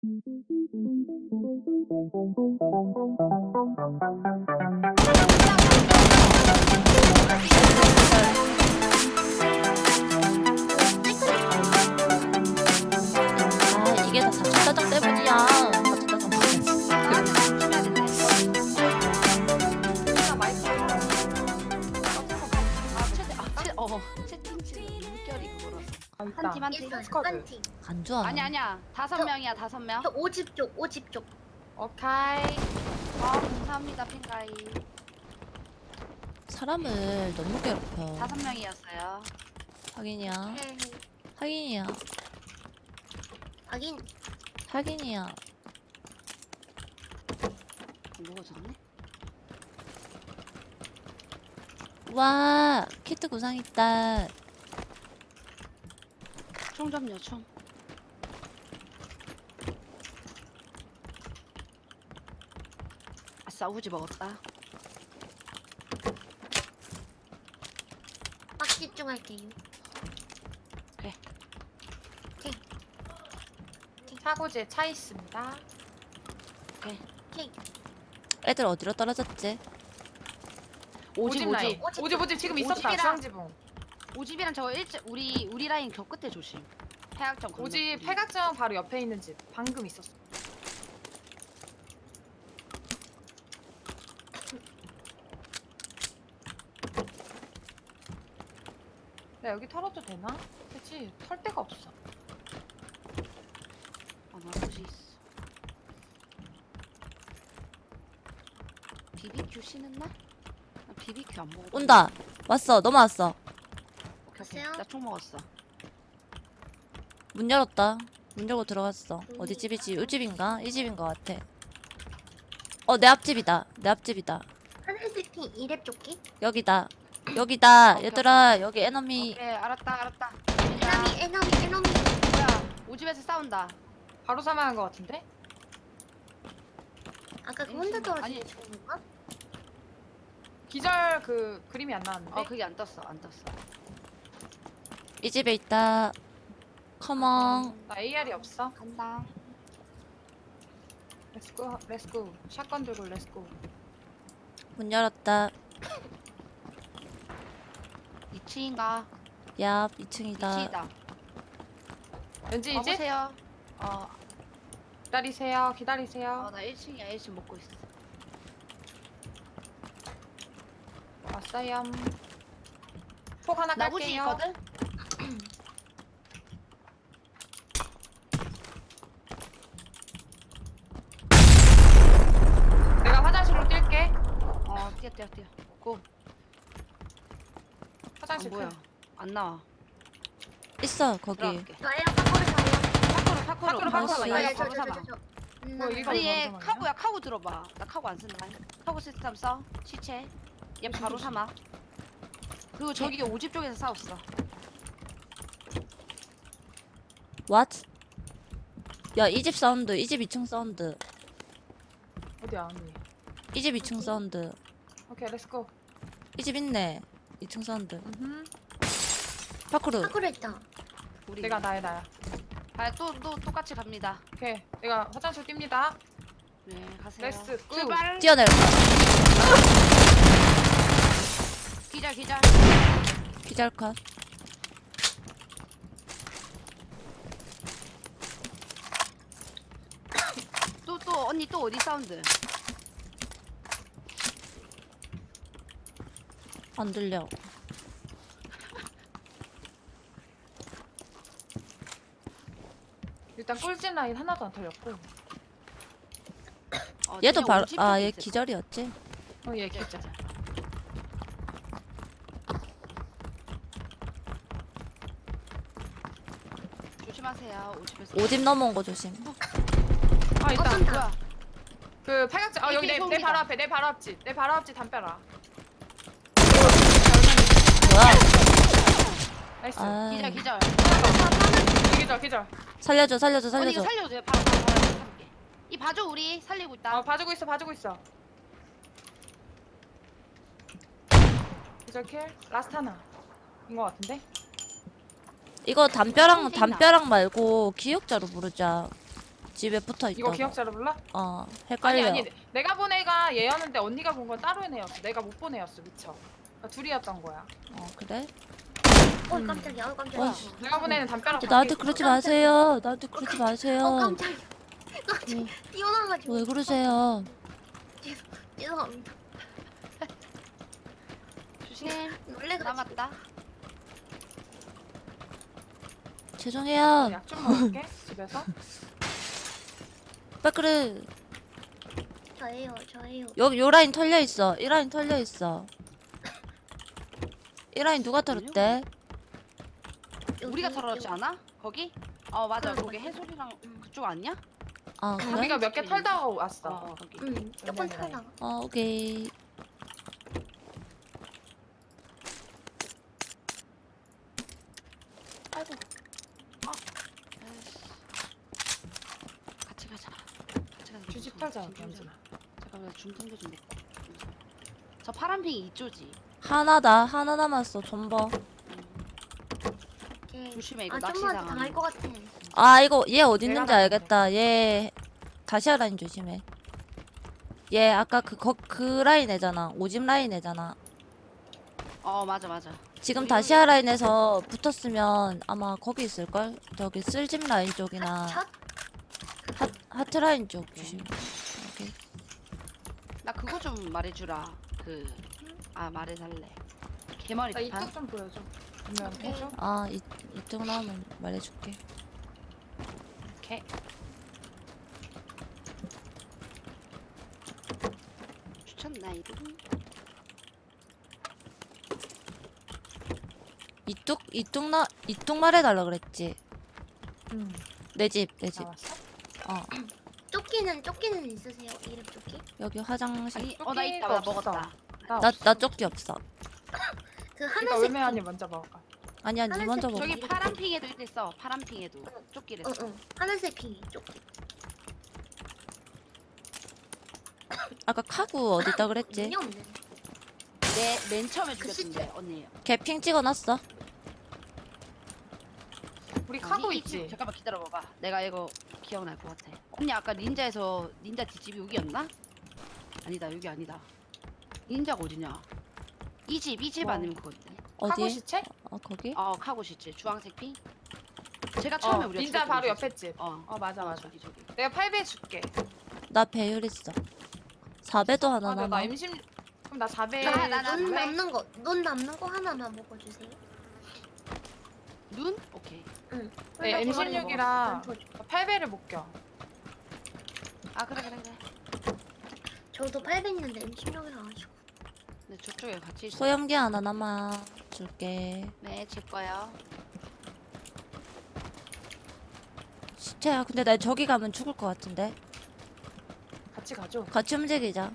아 안 좋아. 아니, 아니야. 다섯 저- 명이야, 다섯 명. 저 오집 쪽, 오집 쪽. 오케이. 아, 감사합니다, 핑가이. 사람을 너무 괴롭혀. 다섯 명이었어요. 확인이야. 헤헤. 확인이야. 확인. 확인이야. 누가 졌네? 와 키트 구상 있다. 총 점요, 총. 싸, 우지 먹었다. 빡 집중할게요. 차고지에 차 있습니다. 오케이. 애들 어디로 떨어졌지? 오집, 오집 라인. 오집. 오집. 오집 지금 있었다. 오집이랑- 중앙지붕. 오집이랑 저거 일자, 우리, 우리 라인 겨 끝에 조심. 건너. 오집 폐각정 바로 옆에 있는 집. 방금 있었어. 나 여기 털어도 되나? 그치 털 데가 없어. 아, 나 오지 있어. BBQ 쉬는 날? 나 BBQ 안 먹어. 온다. 왔어. 넘어왔어. 오케이, 오케이. 갔어요? 나총 먹었어. 문 열었다. 문 열고 들어갔어. 어디 집이지? 이 집인가? 이 집인 것 같아. 어, 내 앞집이다. 내 앞집이다. 하늘색 팀 이랩 조끼. 여기다. 여기다. 오케이, 얘들아, 여기 에너미. 오케이, 알았다, 알았다. 에너미, 에너미, 에너미. 뭐야? 오집에서 싸운다. 바로 사망한 것 같은데? 아까 그 혼자 아니. 떨어진 친구가? 기절 그 그림이 안 나왔는데? 어, 그게 안 떴어, 안 떴어. 이 집에 있다. 컴온. 나 AR이 없어. 간다. 렛츠고 렛츠고. 샷건 들고 렛츠고. 문 열었다. 2층인가? 얍, 2층이다. 2층이다. 왠지 이제 가보세요. 어, 기다리세요. 기다리세요. 어, 나 1층이야. 1층 먹고 있어. 왔어요. 폭 하나 깔게요. 있거든? 내가 화장실로 뛸게. 어, 뛰어, 뛰어, 뛰어. 고. 안 화장실 보여. 큰. 안 나와. 있어, 거기. 들어갈게. 저예요, 저예요. 사봐. 아, 저, 저. 저, 저. 음, 뭐, 나- 이거- 아니 얘 잠깐만요. 카고야 카고 들어봐 나 카고 안 쓴다 카고 시스템 써 시체 얘 바로. 삼아 그리고 저기 오집 쪽에서 싸웠어 What? 야, 이 집 사운드. 이 집 2층 사운드. 어디야 언니? 이 집 2층 사운드. 오케이 렛츠고. 이 집 있네. 2층 사운드. 음흠. 파쿠르. 했다. 우리 내가 나야 나야. 아또 또 똑같이 갑니다 오케이. 내가 화장실 뜁니다. 네 가세요 고. 출발 뛰어내려. 기절 기절 기절컷. 또 또 언니 또 어디 사운드 안 들려. 일단 꿀잼 라인 하나도 안 털렸고. 어, 얘도 그냥 바로, 아, 얘 기절이었지? 어얘 거야. 기자. 조심하세요 오집에서 오집 넘어온 거 조심. 아. 쏜다. 뭐야 그 팔각정. 아 여기 내, 내. 바로 앞에 내 바로 앞집. 내 바로 앞집 담벼라. 뭐야? 나이스. 아, 기절 기절 기절 기절. 살려줘, 살려줘, 언니 살려줘. 이거 살려줘 바로 바로 바로 살릴게. 이 봐줘 우리 살리고 있다 어 봐주고 있어 봐주고 있어. 기절 킬. 라스트 하나. 인것 같은데? 이거 담벼락. 담벼락 말고 기억자로 부르자. 집에 붙어 이거. 기억자로 불러? 어 아니 헷갈려. 아니 내가 본 애가 얘였는데 언니가 본 건 따로 애였어 내가 못 본 애였어 미쳐 그러니까 둘이었던 거야 어 그래? 어 깜짝이야 어 깜짝이야 어이씨. 내가 본 애는 담벼락 나한테 그러지 있었어. 마세요. 나한테 그러지 어 마세요. 깜짝이야 깜짝이야 뛰어나가지고 왜 그러세요? 죄송- 죄송합니다 조심. 놀래가지고 남았다. 죄송해요. 약 좀 먹을게 집에서 빠끄르. 저예요 저예요 여기 요 라인 털려 있어. 이 라인 털려 있어. 이 라인 누가 털었대? 우리가 털었지. 않아? 거기? 어 맞아. 응, 거기. 해솔이랑 응. 그쪽 아니야? 아 그래? 우리가 몇 개 털다가 어 왔어 거기. 응 조금 몇 명이나 털다가 어 오케이. 아이고. 아. 에이씨. 같이 가자. 같이 가자. 주집 털자 중통도 연준아 잠깐만 중통도 좀 먹고. 저 파란핑이 이쪽이. 하나다. 하나 남았어. 존버. 조심해 이거 아 낚시 좀만 당하는 당할 거. 것 같아 아 이거 얘 어디 내가 있는지 나갈게. 알겠다. 얘 다시아 라인 조심해. 얘 아까 그, 거, 그 라인 애잖아. 오집 라인 애잖아. 어 맞아 맞아. 지금 다시아 라인에서 붙었으면 아마 거기 있을 걸? 저기 쓸집 라인 쪽이나 첫 하, 하트 라인 쪽 조심. 오케이. 나 그거 좀 말해주라. 그 아 말해달래. 개머리 나 판. 이쪽 좀 보여줘 분명. 해줘 아 이, 이쪽 나오면 말해줄게. 오케이 추천 나이도. 이쪽 이쪽 나 이쪽 말해달라 그랬지. 응 내 집 내 집. 나왔어? 어 조끼는 조끼는 있으세요 이름 조끼 여기 화장실. 아니 어 나 있다 나. 먹었다. 나 나. 나 조끼 없어. 그 이거 외메 언니 먼저 먹을까 아니야 니 하늘색 먼저 먹어. 저기 파란 핑에도 있어. 파란 핑에도 쪽기를. 응응 하늘색 핑이 조끼 아까 카구 어디 있다 그랬지? 없네 내맨 처음에 그 죽였던데 언니. 개핑 찍어놨어. 우리 어, 카고 이- 이 있지? 집, 잠깐만 기다려봐봐. 내가 이거 기억날 것 같아. 언니 아까 닌자에서 닌자 뒷집이 여기였나? 아니다 여기 아니다. 닌자가 어디냐? 이 집 이 집 뭐? 아니면 그거지. 카고 어디? 시체? 어 거기? 어 카고 시체 주황색 핑. 제가 처음에 어 우리가 닌자 바로 곳이지. 옆에 집 어. 어 맞아 어, 맞아 저기 저기. 내가 8배 줄게 나 배율 있어. 4배도 하나 아, 나, 남아. 나 임신 그럼 나 4배 나- 나- 나- 눈 왜? 남는 거 눈 남는 거 하나만 먹어주세요 눈? 오케이. 네, 홀딱 M16이랑 먹어줘. 8배를 못 껴. 아 그래 그래 그래. 저도 800 있는데 M16이 나가지고 네 저쪽에 같이 있어. 소염기 하나 남아. 줄게. 네, 제 거요. 시체야. 근데 나 저기 가면 죽을 것 같은데. 같이 가죠. 같이 움직이자.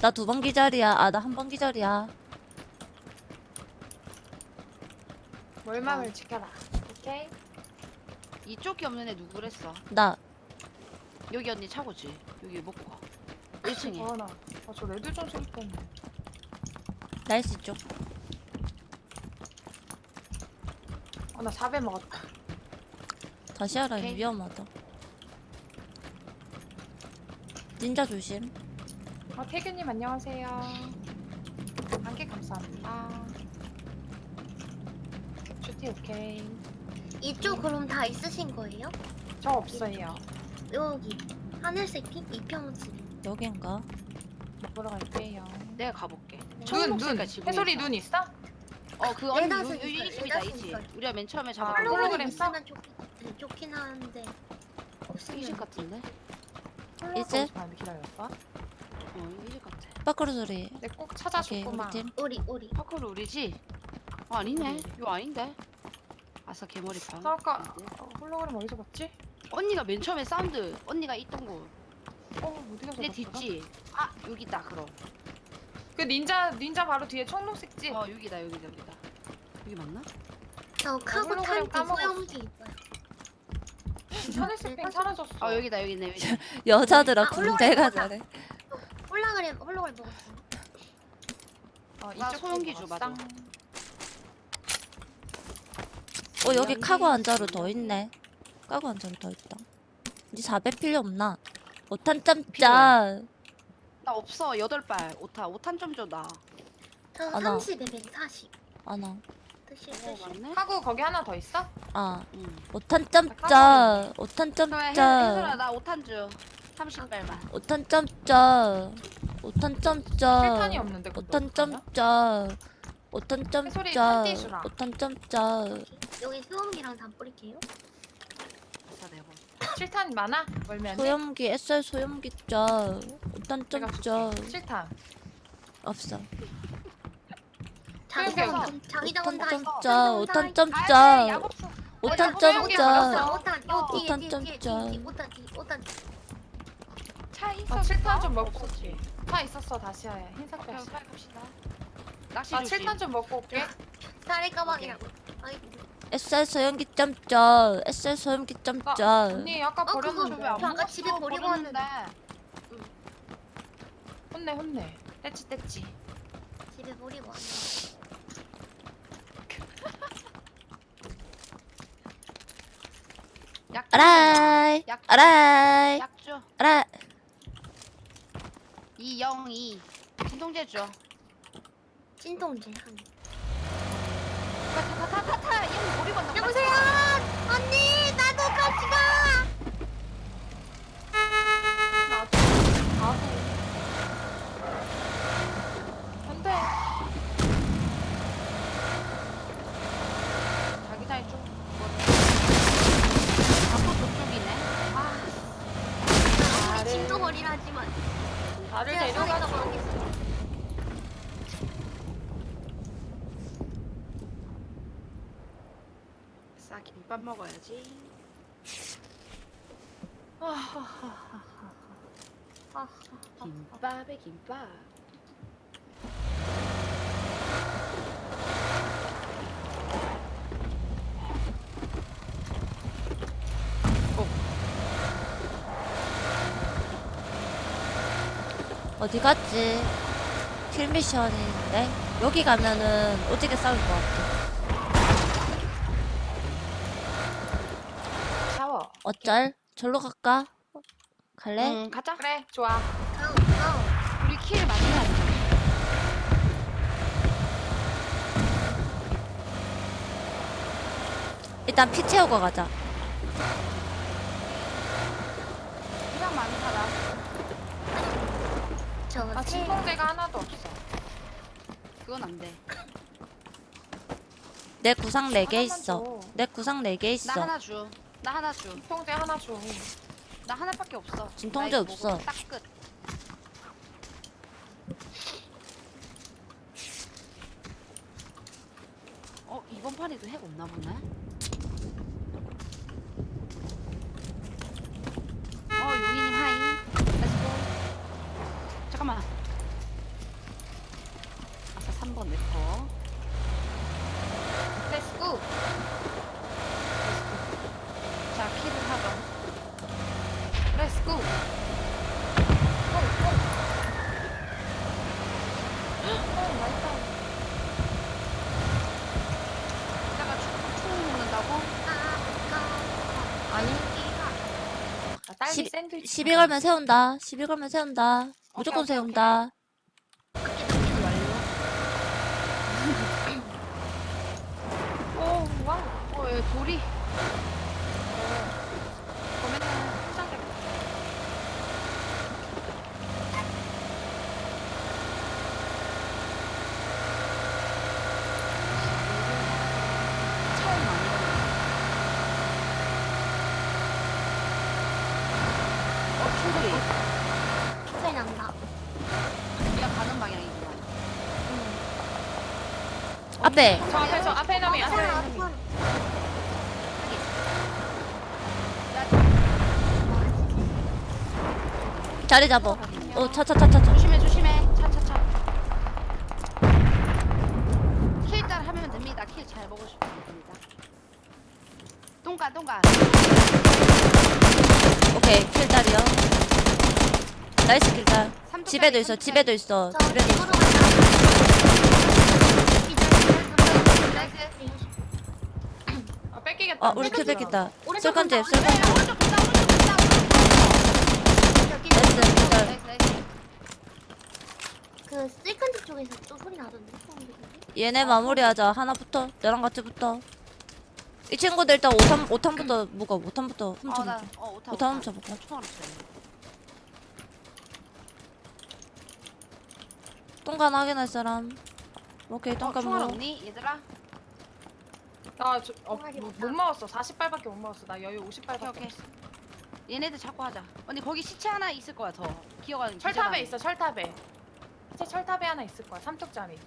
나 두 번 기절이야. 아 나 한 번 기절이야. 멀망을 지켜라. 오케이. 이쪽이 없는 애 누구랬어? 나 여기 언니 차고지. 여기 먹고 가. 1층에. 어, 나. 아, 저 레드 좀 소리 때문에. 날씨 쪽. 아, 나 4배 먹었다. 다시아 라인 오케이. 위험하다. 닌자 조심. 어, 태균님 안녕하세요. 한개 감사합니다. 슈티 오케이. 이쪽 그럼 다 있으신 거예요? 저 없어요. 여기 하늘색 핑 이평집 여긴가? 먹으러 갈게요. 내가 가볼게. 눈, 청록색깔 눈. 해솔이 있어. 눈 있어? 어, 그 언니 레닷은 요, 요, 이 있어요, 집이다, 이 레닷은 집. 있어요. 우리가 맨 처음에 아, 잡았던 홀로그램 홀로그램 써? 있으면 좋긴, 네, 좋긴 하는데 이집 없으면 같은데? 이제? 잠깐 기다렸어. 어, 이집 같아. 빠꾸르 소리. 내꼭 오케이 우리 찾아줬구만. 팀. 우리 우리 파크로 우리지? 어, 아니네. 이거 아닌데? 아싸, 개머리판. 나 아까 어, 홀로그램 어디서 봤지? 언니가 맨 처음에 사운드, 언니가 있던 곳. 어, 어디가 내 잡았더라? 뒷집. 아, 여기 있다, 그럼. 그 닌자 닌자 바로 뒤에 청록색 집. 어, 여기다, 여기다, 여기다. 여기 맞나? 저 카고 홀로그램 탄 까먹었어. 소형기 있어요 하늘색 빙 사라졌어. 어, 여기다, 여기 있네, 여기. 여자들아 아, 군대가 올라가자. 잘해. 홀로그램 홀로그램 먹었어 어, 나집 줘, 맞아. 어 여기 카고 한 자루 더 있네. 카고 한 자루 더 있다. 니 4배 필요 없나? 5탄 짬짜. 나 없어 여덟 발 오타 오탄 좀 줘 나. 저 아, 나. 30에 140. 아나. 맞네. 하고 거기 하나 더 있어? 아. 응. 5탄 짬짜. 5탄 그러면 해- 해설아 짬짜. 나 오탄 줘. 30발만. 5탄 짬짜. 5탄 짬짜. 실탄이 없는데 근데 5탄 어떡하냐? 짬짜. 5탄 해솔이 짬짜. 탄띠 주라. 5탄 짬짜. 여기 수험이랑 다 뿌릴게요. 실탄 많아? 멀면 돼? 소염기 SR 소염기 짜. 5탄 내가 짬짜. 줄게. 실탄 없어. 자기장 소염기 자기장 온다. 짬짜. 5탄 아, 없어. 5탄 소염기 짬짜. 받았어. 오탄 요 뒤에 오탄 뒤에 점 오탄 뒤. 차 있어. 아 칠탄 좀 먹고 올게 다 있었어 다시야 흰색 다시. 낚시 아 조심. 칠탄 좀 먹고 올게 사례 가방이라고. SR 소염기 짬짜. SR 소염기 짬짜. 언니 아까 어, 그거 버렸는데 왜안 저 아까 먹었어? 집에 버리고 버렸는데. 혼내 혼내 떼치 떼치 집에 버리고 왔네. 약 줘. 아라이. 약. 아라이. 약 줘. 아라. 이영이. 진통제 줘. 찐통제 한. 타타타타타. 얘는 건너. 여보세요. 언니 나도 같이 가. 나도 나도 안돼 자기장이 좀. 아또 저쪽이네. 아. 우리 나를- 진동머리라지만. 나를 제가 사례 데려가줘 가방 있어. 싸 김밥 먹어야지. 아, 김밥에 김밥. 어디 갔지? 킬 미션인데 여기 가면은 오지게 싸울 것 같아. 샤워 어쩔? 절로 갈까? 갈래? 응 가자. 그래 좋아. 우리 킬 많이 하자. 일단 피 채우고 가자. 시간 많이 살아. 저아 세- 진통제가 하나도 없어 그건 안 돼. 내 구상 4개 하나만 있어. 줘. 내 구상 4개 나 있어. 하나 줘. 나 하나 줘. 진통제 하나 줘 나 하나밖에 없어. 진통제 나 이거 없어. 딱 끝. 어 이번 판에도 핵 없나 보네. 어 용이님 하이. 렛츠고. 잠깐만. 아까 3번 내 거. 렛츠고 자 킬을 하자. 렛츠고 이따가 총, 총 먹는다고? 아니 나 딸기 십- 샌드위치 시비 걸면 세운다. 시비 걸면 세운다. 무조건 오케이, 오케이, 세운다. 오 와우 어, 얘 돌이. 그러면은 포장돼 처음 많이 어, 충돌이. 소리 난다. 우리가 가는 방향이구나. 앞에 저 앞에 저 앞에 놈이 앞에 아, 놈이 손. 자리 잡어. 어, 차차차차차. 조심해, 조심해. 차, 차, 차. 킬잘 하면 됩니다. 킬 잘 먹으시면 됩니다. 똥간, 똥간. 오케이, 킬달이요. 나이스 킬달. 집에도 있어. 집에도 있어, 저 집에도 있어. 아 우리 큐백 있다. 쏠건 잽, 셀건 오른쪽, 나이스, 나이스, 그 세컨드 쪽에서 또 소리 나던데 얘네 마무리하자. 하나부터 나랑 같이부터. 이 친구들 일단 5탄, 5탄부터 뭐가 5탄부터 훔쳐보자 나, 어, 오타, 오타 훔쳐볼까? 총알 없어. 똥간 확인할 사람. 오케이 똥간 총알 뭐 얘들아? 나 저, 어, 못. 못 먹었어. 40발밖에 못 먹었어. 나 여유 50발밖에 오케이, 오케이. 없어. 얘네들 잡고 하자 언니 거기 시체 하나 있을 거야 더 기어가는 철탑에 있어. 철탑에. 진짜 철탑에 하나 있을 거야. 삼뚝짜리.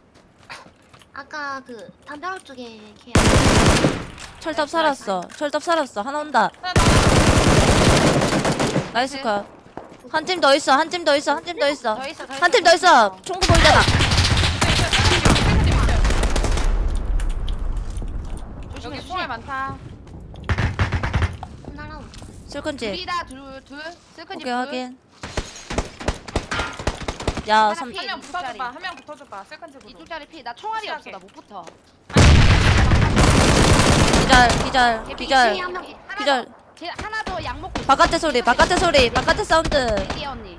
아까 그 담벼락 쪽에 걔 철탑 살았어. 철탑 살았어. 하나 온다. 하나. 나이스 컷. 한 팀 더 있어. 한 팀 더 있어. 한 팀 더 있어. 더 있어 더한팀 더 있어. 총구 보이잖아. 조심해 여기 총알 많다. 날아온 슬컨지. 둘이다 둘둘 쓸건지 오케이, 확인. 야, 삼, 피- 한 명. 붙어줘봐. 한 명 붙어줘봐. 쓸건집으로. 이쪽짜리 피 나 총알이 없어. 나 못 붙어 기절, 기절, 개피, 기절, 하나 기절. 더, 쟤 하나 더약 먹고. 바깥에 소리, 바깥에 소리, 바깥에 사운드. 리디 언니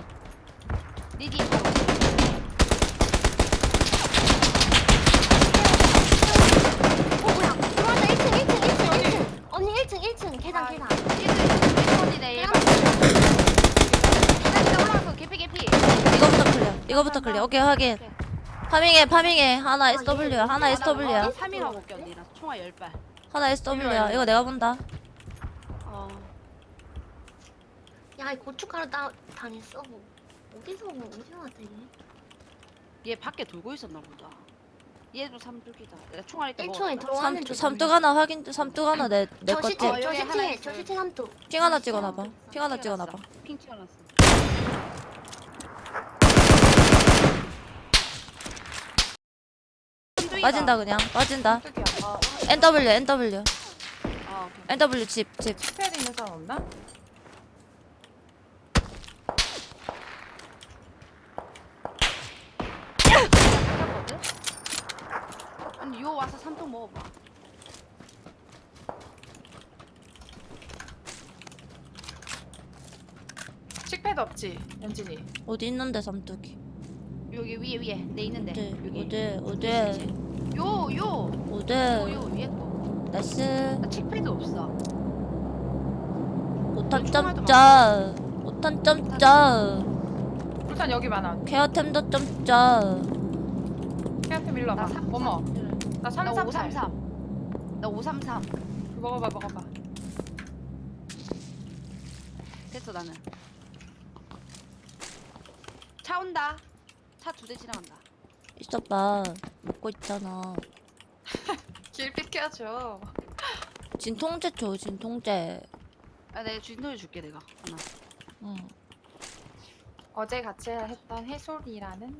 리디 바로 어 뭐야 들어왔다 1층 1층 1층 1층 언니 1층 1층 계단 아, 계단 리디 언니네 일반 계단 올라가서 개피 개피 이거부터 클리어. 이거부터 클리어. 오케이, 확인. 파밍해, 파밍해. 하나 SW, 하나 SW야. 3일하고 올게 언니 나 총알 10발 하나 SW야. 이거 내가 본다. 어 야 이 고춧가루 따 당했어 뭐 어디서 뭐 어디서 왔다 얘얘 밖에 돌고 있었나 보다 얘도 삼뚝이다 내가 총알 일단 1층에 먹었다. 들어가는 삼, 중 삼뚝 하나 확인, 삼뚝 하나 내, 내 저 거지. 시체 어, 저 여기 하나 시체 있어요. 저 시체 삼뚝 핑 하나 찍어놔봐. 핑 하나. 찍어놔봐. 핑 찍어놨어 빠진다, 그냥. 빠진다. 어, NW, NW. 어, 오케이. NW 집, 집. 스펠 있는 사람 없나? 아니 요 와서 삼뚝 먹어봐 식패드 없지, 연진이. 어디 있는데, 삼뚝이? 여기 위에 위에 내 있는데 어디, 여기 어디, 어디, 요요 어디. 요 위에 거. 나이스. 나 칙패드 없어. 오탄 점짜. 오탄 점짜. 불탄 여기 많아. 케어템도 점짜. 케어템 일로 나 와봐. 3, 어머, 나 나 333. 533. 나 533. 먹어봐, 먹어봐. 됐어 나는. 차 온다. 차 두 대 지나간다. 있어봐. 먹고 있잖아. 길 삐켜줘. 진통제 줘, 진통제. 아 내가 주인을 줄게 내가 하나. 응. 어제 같이 했던 해솔이라는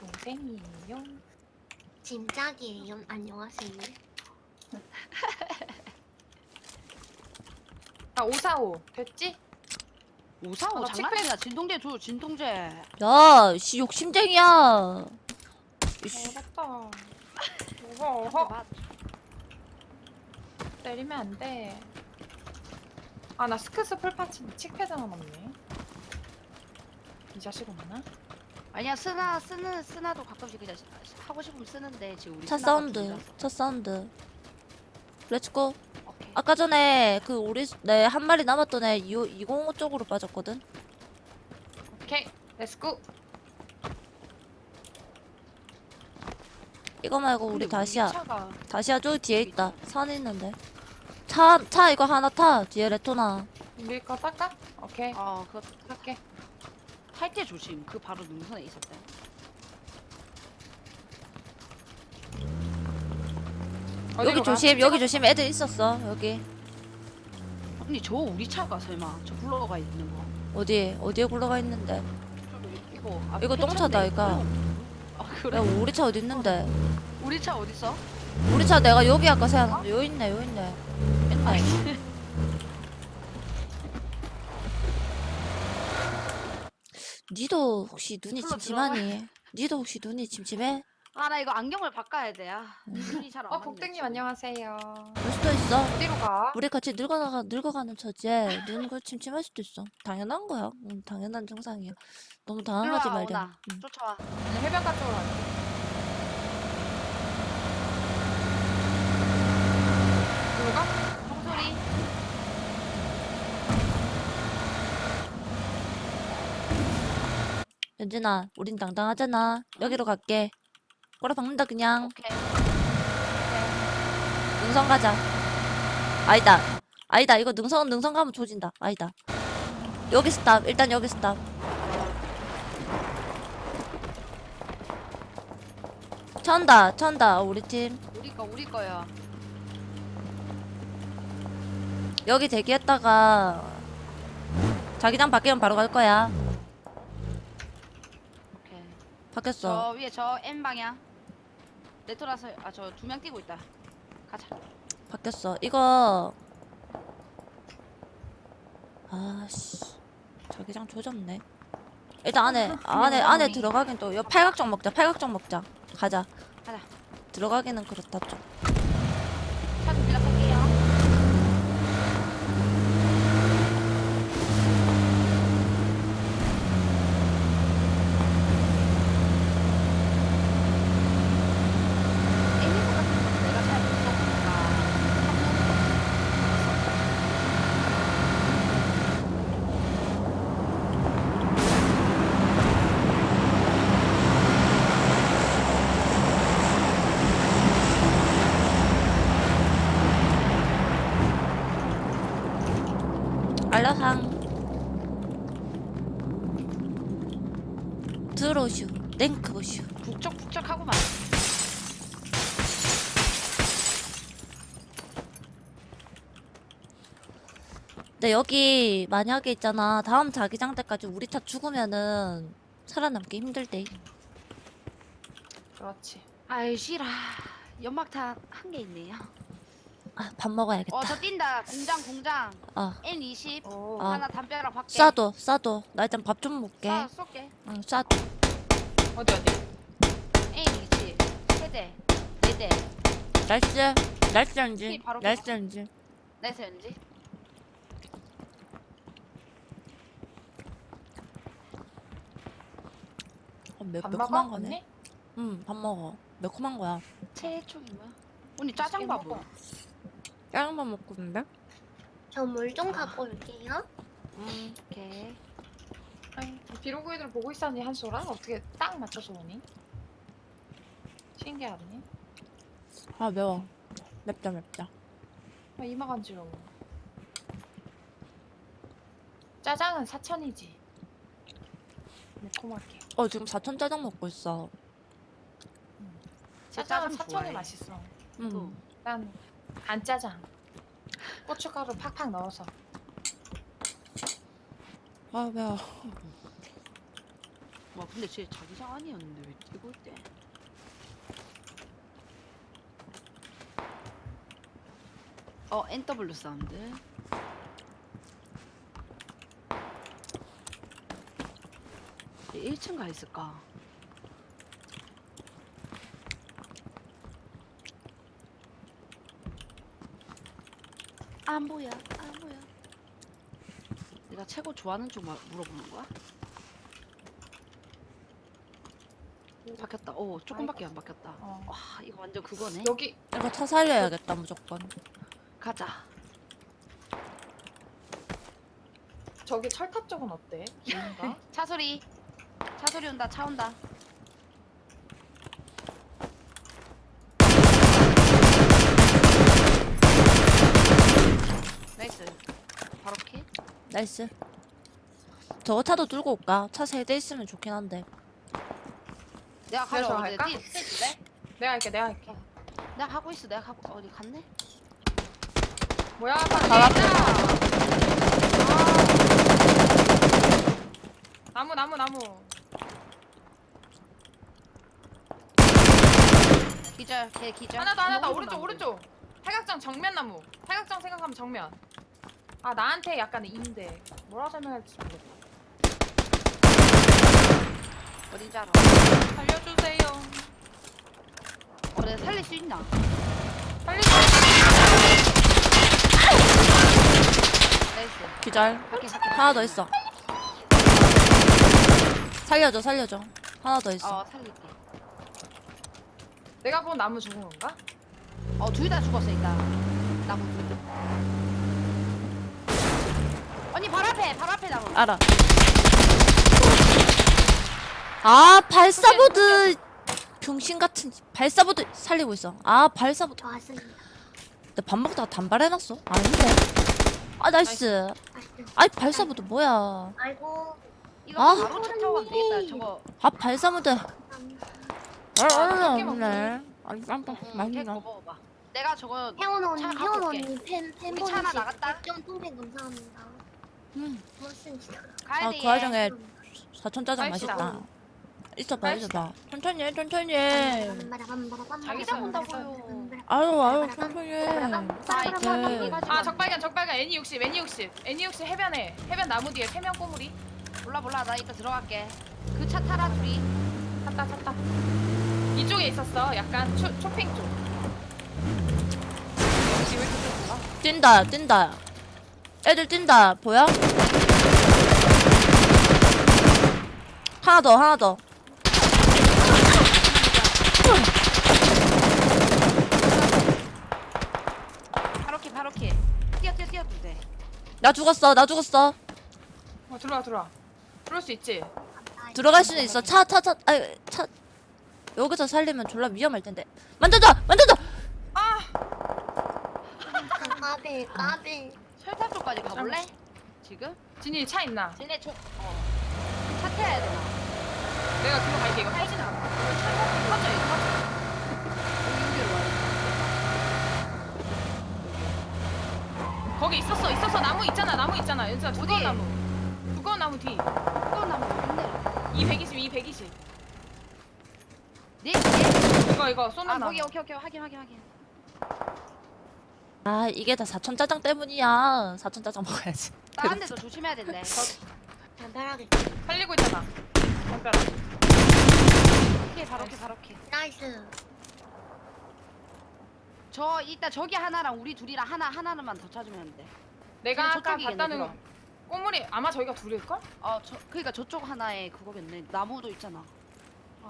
동생이에요. 진작이에요 안녕하세요 아, 545. 됐지? 545 아, 나 장난이야. 진통제 줘 진통제. 야, 씨, 욕심쟁이야. 이씨, 어렵다. 어허, 어허. 맞. 때리면 안 돼. 아, 나 스크스 풀파츠인데 칙패드만 없네. 이 자식은 없나? 아니야 쓰나 쓰는 쓰나도 가끔씩 그냥 하고 싶으면 쓰는데 지금 우리 차 쓰나가 사운드. 차 사운드. 렛츠고. 오케이. 아까 전에 그 우리 내 한 마리 남았던 애 205 쪽으로 빠졌거든. 오케이, 렛츠고. 이거 말고 우리 다시야. 차가 다시야 저 뒤에 있다. 산 있는데. 차, 차 이거 하나 타. 뒤에 레토나. 우리 거 닦아? 오케이, 어 그거 할게. 탈 때 조심. 그 바로 능선에 있었대. 어디로 여기 가? 조심, 여기 조심. 애들 있었어. 여기. 언니 저 우리 차가 설마 저 굴러가 있는 거. 어디? 어디에 굴러가 있는데? 이거 앞에 이거 똥차다, 이거. 아 그래? 야, 우리 차 어디 있는데? 우리 차 어디 있어? 우리 차 내가 여기 아까 세웠는데. 여기 있네, 여기 있네. 있네. 니도 혹시 눈이 침침하니? 니도 혹시 눈이 침침해? 아 나 이거 안경을 바꿔야 돼. 아, 눈이 잘안 어, 맞네, 복등님 지금. 안녕하세요. 올 수도 있어. 어디로 가? 우리 같이 늙어나가 늙어가는 처지에 눈이 침침할 수도 있어. 당연한 거야. 응, 당연한 증상이야. 너무 당황하지 말자. 응. 음. 쫓아와. 해변가 쪽으로 가. 누가? 종소리. 연진아, 우린 당당하잖아. 여기로 갈게. 꼬라 박는다 그냥. 오케이. 능선 가자. 아니다. 아니다. 이거 능선 능선 가면 조진다. 아니다. 여기 스탑. 일단 여기 스탑. 천다. 천다. 우리 팀. 우리 거 우리 거야. 여기 대기했다가 자기장 바뀌면 바로 갈 거야. 오케이. 바뀌었어. 저 위에 저 N 방향. 레토라서 아 저 두 명 뛰고 있다. 가자. 바뀌었어. 이거 아씨 자기장 조졌네. 일단 안에 안에 안에 들어가긴 또 여 팔각정 먹자. 팔각정 먹자. 가자. 가자. 들어가기는 그렇다 좀 빌려갈게요. 애니서 같은 건 내가 잘 못 써보니까 알라상 드로슈 랭크보슈 북적북적하고만. 근데 여기 만약에 있잖아 다음 자기장 때까지 우리 차 죽으면은 살아남기 힘들대 그렇지. 아이 싫어. 연막탄 한 개 있네요. 아 밥 먹어야겠다 어 저 뛴다. 공장 공장. 어 N20 오. 아. 하나 담벼락 밖에. 싸도 싸도 나 일단 밥 좀 먹게 쏴 쏠게. 응 싸도 어디 어디? N20 세 대 네 대. 날씨 날씨 연지 피 바로 날씨 연지 나이스 연지. 매, 밥 매콤한 먹어? 거네 언니? 응 밥 먹어 매콤한 거야 최초이 뭐야? 언니 짜장밥은? 먹어. 짜장밥 먹고 있는데 저 물 좀 갖고 올게요. 음 오케이. 아니 비로그이들 보고 있었니 한소라? 어떻게 딱 맞춰서 오니? 신기하네. 아 매워 맵다 맵다 아, 이마 간지러워. 짜장은 사천이지. 매콤하게. 어 지금 사천 짜장 먹고 있어 저 짜장은 짜장 사천이. 맛있어. 음난 간짜장. 고춧가루 팍팍 넣어서. 아 매워 와 근데 쟤 자기장 아니었는데 왜 뛰고 있대? 어 NW 사운드. 얘 1층 가 있을까? 안 보여, 안 보여. 내가 최고 좋아하는 쪽 마- 물어보는 거야? 바뀌었다. 오, 조금밖에 안 바뀌었다. 어. 와, 이거 완전 그거네. 여기 이거 차 살려야겠다 무조건 가자. 저기 철탑 쪽은 어때? 좋은가? 차 소리. 차 소리 온다. 차 온다. 나이스. 바로 킬. 나이스 저거 차도 들고 올까? 차 세 대 있으면 좋긴 한데 내가 그래서 할까? 띠 떼줄래? 내가 할게 내가 할게. 내가 하고 있어. 내가 하고 어디 갔네? 뭐야? 바로 앞에. 나무 나무 나무. 기절. 걔 기절. 하나 더 하나 더 오른쪽. 오른쪽. 팔각정 정면 나무. 팔각정 생각하면 정면. 아 나한테 약간 인데 뭐라 설명할지 모르겠다. 어딘지 알아. 살려주세요. 어, 내가 살릴 수 있나? 살려주세요. 나이스. 기절 밖에 밖에. 하나 더 있어 살려줘 살려줘 하나 더 있어 어, 살릴게. 내가 본 나무 죽은 건가? 어, 둘 다 죽었어, 일단. 나무 뒤. 언니 발 앞에 발 앞에 나무. 알아. 아 발사보드 병신 같은 발사보드 살리고 있어. 아 발사보드. 좋았습니다. 나 밥 먹다가 단발해놨어. 아닌데. 아 나이스. 아이 발사보드 뭐야? 아이고. 이거 아. 바로 차 타고 가면 되겠다. 저거 아 발사보드. 감사합니다. 아 그렇게 없네. 아니 응, 맛있나? 먹어봐. 내가 저거 혜원 언니, 차 갖고 혜원. 언니 팬, 팬 우리 차 하나 나갔다. 백점 통팬 감사합니다. 음. 고맙습니다. 가야 아 돼. 그 와중에 사천 짜장 맛있다. 맛있다. 있어봐 맛있다. 있어봐. 천천히 해 천천히 네. 해. 자기장 온다고요. 아유 아유 천천히 해. 네. 아 적발견 적발견 애니 60 애니 60 애니 60 해변에 해변 나무 뒤에 세명 꼬물이 몰라 몰라 나 이따 들어갈게. 그 차 타라 둘이. 탔다 탔다 이쪽에 있었어 약간 초, 쇼핑 쪽 역시 왜 이렇게 떴어? 뛴다 뛴다. 애들 뛴다 보여? 하나 더 하나 더. 바로키 바로키. 뛰어 뛰어 뛰어 도 돼. 나 죽었어 나 죽었어. 어 들어와 들어와 들어올 수 있지 들어갈 수는 있어. 차 차 차. 아 차. 여기서 살리면 졸라 위험할 텐데. 만져줘 만져줘. 까비, 까비. 설탕 쪽까지 가볼래? 지금? 진이 차 있나? 쟤네 저 어. 차 태워야 되나? 내가 이거 터지는 않아 이거. 여기 와. 거기 있었어 있었어 나무 있잖아 나무 있잖아 연수야 두꺼운 어디? 나무 두꺼운 나무 뒤 이거 나무 있네. 220, 220 네? 네? 이거 이거 쏘는 아 거기 오케이 오케이 확인 확인 확인. 아 이게 다 사천 짜장 때문이야. 사천 짜장 먹어야지. 다른 데도 조심해야 된대. 담벼락에. 살리고 있잖아 담벼락 오케이 바로키 바로키. 나이스. 저 이따 저기 하나랑 우리 둘이랑 하나 하나만 더 찾으면 돼. 내가 아까 저쪽이겠네, 봤다는 그럼. 꼬물이 아마 저희가 둘일걸? 어저 그러니까 저쪽 하나에 그거겠네. 나무도 있잖아.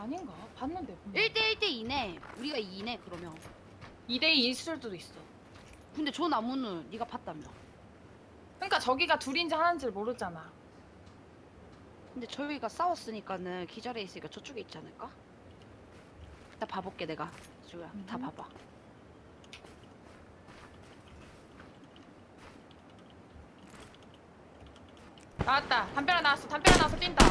아닌가? 봤는데 1대 1대 2네. 우리가 2네 그러면. 2대 2일 수도 있어 근데 저 나무는 네가 봤다며. 그러니까 저기가 둘인지 하나인지를 모르잖아 근데 저희가 싸웠으니까는 기절해 있으니까 저쪽에 있지 않을까? 나 봐볼게 내가. 주야 다 음. 봐봐. 나왔다 담벼락 나왔어 담벼락 나와서 뛴다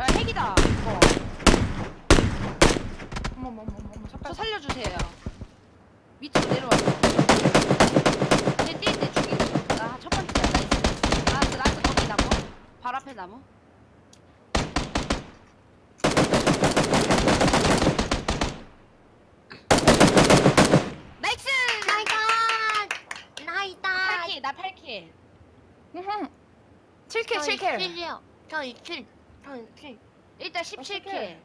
야 핵이다. 이거. 어머머머머머 저 잠깐 살려주세요. 밑으로 내려왔어. 쟤뛸때 죽이고. 나 첫 번째야 나이스. 나이스 나이스 거기 나무. 발 앞에 나무. 나이스. 나이다. 나이다. 8킬 나 8킬. 7킬 7킬 7이요. 저 2킬. 저 2킬. 일단 어, 17킬.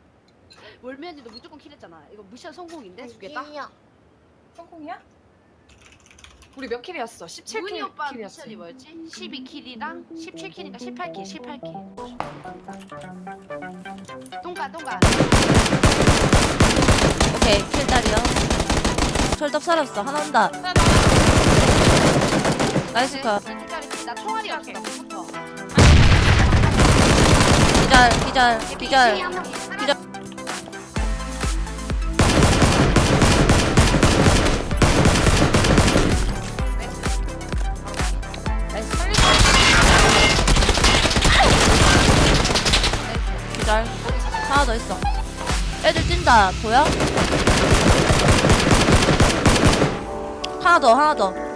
월면이도 무조건 킬했잖아. 이거 미션 성공인데 두 개다. 2킬이요. 성공이야? 우리 몇 킬이었어? 17킬 우은이 오빠 킬이었어 미션이 뭐였지? 12킬이랑 17킬이니까 18킬, 18킬. 똥가 똥가. 오케이 킬다리요. 철떡 살았어 하나 온다. 나이스 컷. 나 총알이 없어. 기절 기절 기절. 기절. 하나 더 있어. 애들 뛴다. 보여? 하나 더, 하나 더.